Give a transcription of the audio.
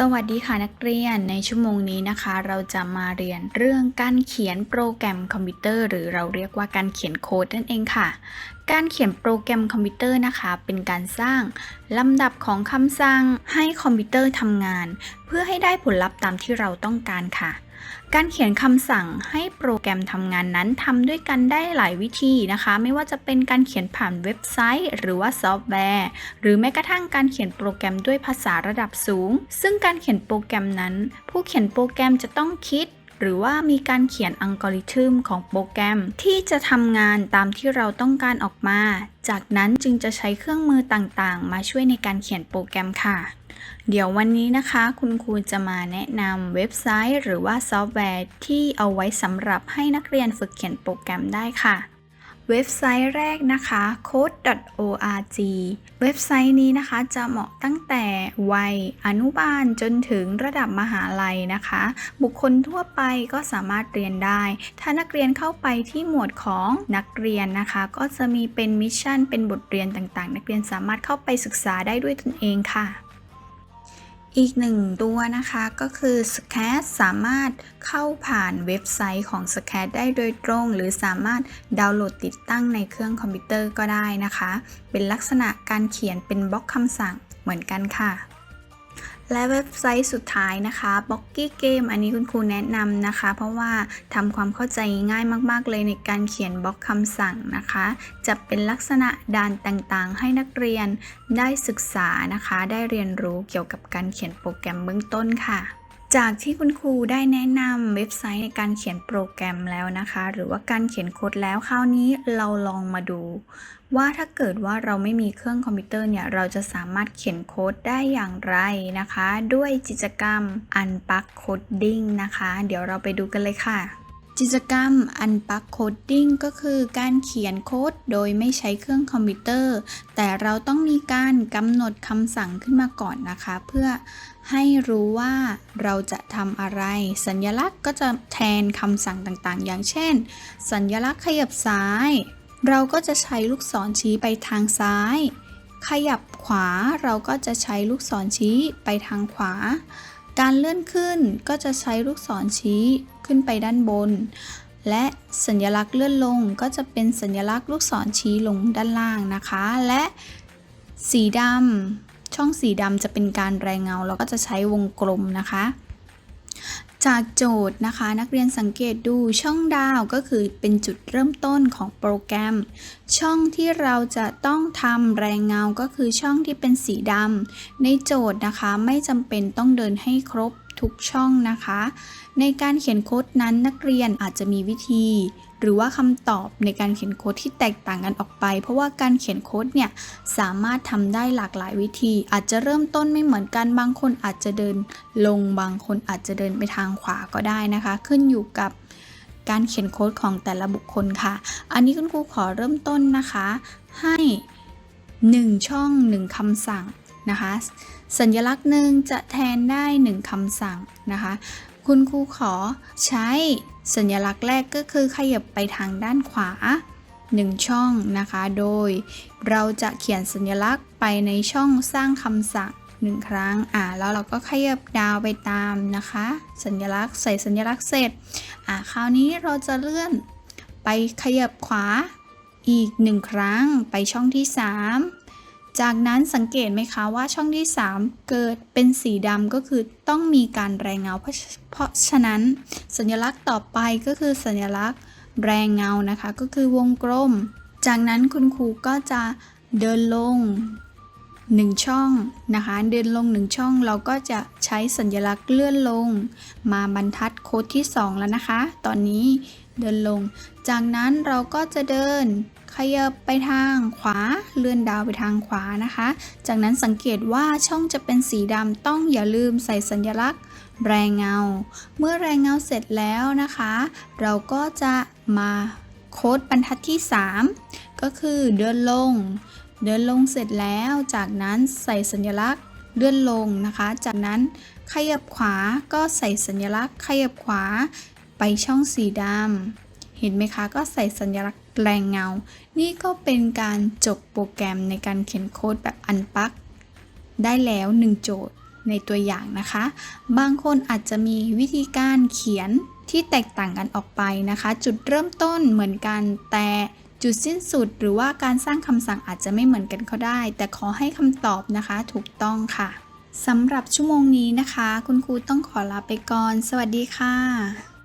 สวัสดีค่ะนักเรียนในชั่วโมงนี้นะคะ เราจะมาเรียนเรื่องการเขียนโปรแกรมคอมพิวเตอร์ หรือเราเรียกว่าการเขียนโค้ดนั่นเองค่ะ การเขียนโปรแกรมคอมพิวเตอร์นะคะ เป็นการสร้างลำดับของคำสั่งให้คอมพิวเตอร์ทำงาน เพื่อให้ได้ผลลัพธ์ตามที่เราต้องการค่ะ การเขียนคำสั่งให้โปรแกรมทำงานนั้นทำด้วยกันได้หลายวิธีนะคะ ไม่ว่าจะเป็นการเขียนผ่านเว็บไซต์ หรือว่าซอฟต์แวร์ หรือแม้กระทั่งการเขียนโปรแกรมด้วยภาษาระดับสูง ซึ่งการเขียนโปรแกรมนั้น ผู้เขียนโปรแกรมจะต้องคิดหรือว่ามีการเขียนอัลกอริทึมของโปรแกรม ที่จะทำงานตามที่เราต้องการออกมา จากนั้นจึงจะใช้เครื่องมือต่างๆ มาช่วยในการเขียนโปรแกรมค่ะ เดี๋ยววันนี้นะคะ คุณครูจะมาแนะนำเว็บไซต์ หรือว่าซอฟต์แวร์ที่เอาไว้สำหรับให้นักเรียนฝึกเขียนโปรแกรมได้ค่ะ เว็บไซต์แรกนะคะ code.org เว็บไซต์นี้นะคะจะเหมาะตั้งแต่วัยอนุบาลจนถึงระดับมหาลัยนะคะ บุคคลทั่วไปก็สามารถเรียนได้ ถ้านักเรียนเข้าไปที่หมวดของนักเรียนนะคะ ก็จะมีเป็นมิชชั่นเป็นบทเรียนต่างๆ นักเรียนสามารถเข้าไปศึกษาได้ด้วยตนเองค่ะ อีกหนึ่งตัวนะคะก็คือ s c a t สามารถเข้าผ่านเว็บไซต์ของ s c a t ได้โดยตรง หรือสามารถดาวน์โหลดติดตั้งในเครื่องคอมพิวเตอร์ก็ได้นะคะ เป็นลักษณะการเขียนเป็นบล็อกคำสั่งเหมือนกันค่ะ และเว็บไซต์สุดท้ายนะคะ b l o c k y Game อันนี้คุณครูแนะนำนะคะ เพราะว่าทำความเข้าใจง่ายมาก ๆ เลยในการเขียนบล็อกคำสั่งนะคะ จะเป็นลักษณะด่านต่างๆ ให้นักเรียนได้ศึกษานะคะ ได้เรียนรู้เกี่ยวกับการเขียนโปรแกรมเบื้องต้นค่ะ จากที่คุณครูได้แนะนำเว็บไซต์ในการเขียนโปรแกรมแล้วนะคะ หรือว่าการเขียนโค้ดแล้วคราวนี้เราลองมาดู ว่าถ้าเกิดว่าเราไม่มีเครื่องคอมพิวเตอร์เนี่ยเราจะสามารถเขียนโค้ดได้อย่างไรนะคะ ด้วยกิจกรรม Unpack Coding นะคะ เดี๋ยวเราไปดูกันเลยค่ะ กิจกรรม Unpack Coding ก็คือการเขียนโค้ดโดยไม่ใช้เครื่องคอมพิวเตอร์ แต่เราต้องมีการกำหนดคำสั่งขึ้นมาก่อนนะคะ เพื่อให้รู้ว่าเราจะทำอะไร สัญลักษณ์ก็จะแทนคำสั่งต่างๆ อย่างเช่น สัญลักษณ์ขยับซ้าย เราก็จะใช้ลูกศรชี้ไปทางซ้าย ขยับขวาเราก็จะใช้ลูกศรชี้ไปทางขวา การเลื่อนขึ้นก็จะใช้ลูกศรชี้ขึ้นไปด้านบน และสัญลักษณ์เลื่อนลงก็จะเป็นสัญลักษณ์ลูกศรชี้ลงด้านล่างนะคะ และสีดำช่องสีดำจะเป็นการแรงเงาเราก็จะใช้วงกลมนะคะ จากโจทย์นะคะ นักเรียนสังเกตดูช่องดาวก็คือเป็นจุดเริ่มต้นของโปรแกรม ช่องที่เราจะต้องทำแรงเงาก็คือช่องที่เป็นสีดำในโจทย์นะคะ ไม่จำเป็นต้องเดินให้ครบ ทุกช่องนะคะ ในการเขียนโค้ดนั้นนักเรียนอาจจะมีวิธี หรือว่าคำตอบในการเขียนโค้ดที่แตกต่างกันออกไป เพราะว่าการเขียนโค้ดเนี่ยสามารถทำได้หลากหลายวิธี อาจจะเริ่มต้นไม่เหมือนกันบางคนอาจจะเดินลงบางคนอาจจะเดินไปทางขวาก็ได้นะคะ ขึ้นอยู่กับการเขียนโค้ดของแต่ละบุคคลค่ะ อันนี้คุณครูขอเริ่มต้นนะคะ ให้ 1 ช่อง 1คำสั่ง นะคะ สัญลักษณ์หนึ่งจะแทนได้ 1คำสั่งนะคะ คุณครูขอใช้สัญลักษณ์แรกก็คือขยับไปทางด้านขวา 1 ช่องนะคะ โดยเราจะเขียนสัญลักษณ์ไปในช่องสร้างคำสั่ง1ครั้ง อ่า แล้วเราก็ขยับดาวไปตามนะคะ สัญลักษณ์ใส่สัญลักษณ์เสร็จ อ่า คราวนี้เราจะเลื่อนไปขยับขวาอีก1ครั้งไปช่องที่ 3 จากนั้นสังเกตไหมคะว่าช่องที่ 3 เกิดเป็นสีดำก็คือต้องมีการแรงเงา เพราะเพราะฉะนั้นสัญลักษณ์ต่อไปก็คือสัญลักษณ์แรงเงานะคะ ก็คือวงกลม จากนั้นคุณครูก็จะเดินลง 1 ช่องนะคะ เดินลง 1 ช่องเราก็จะใช้สัญลักษณ์เลื่อนลง มาบรรทัดโค้ดที่ 2 แล้วนะคะ ตอนนี้ เดินลง จากนั้นเราก็จะเดินขยับไปทางขวา เลื่อนดาวไปทางขวานะคะ จากนั้นสังเกตว่าช่องจะเป็นสีดำต้องอย่าลืมใส่สัญลักษณ์ แรงเงา เมื่อแรงเงาเสร็จแล้วนะคะ เราก็จะมาโค้ดบรรทัดที่ 3 ก็คือเดินลง เดินลงเสร็จแล้ว จากนั้นใส่สัญลักษณ์เลื่อนลงนะคะ จากนั้นขยับขวาก็ใส่สัญลักษณ์ ขยับขวา ไปช่องสีดำเห็นไหมคะ ก็ใส่สัญลักษณ์แรงเงา นี่ก็เป็นการจบโปรแกรมในการเขียนโค้ดแบบอันปัก ได้แล้ว 1 โจทย์ในตัวอย่างนะคะ บางคนอาจจะมีวิธีการเขียนที่แตกต่างกันออกไปนะคะ จุดเริ่มต้นเหมือนกันแต่จุดสิ้นสุดหรือว่าการสร้างคำสั่งอาจจะไม่เหมือนกันก็ได้ แต่ขอให้คำตอบนะคะถูกต้องค่ะสำหรับชั่วโมงนี้นะคะ คุณครูต้องขอลาไปก่อน สวัสดีค่ะ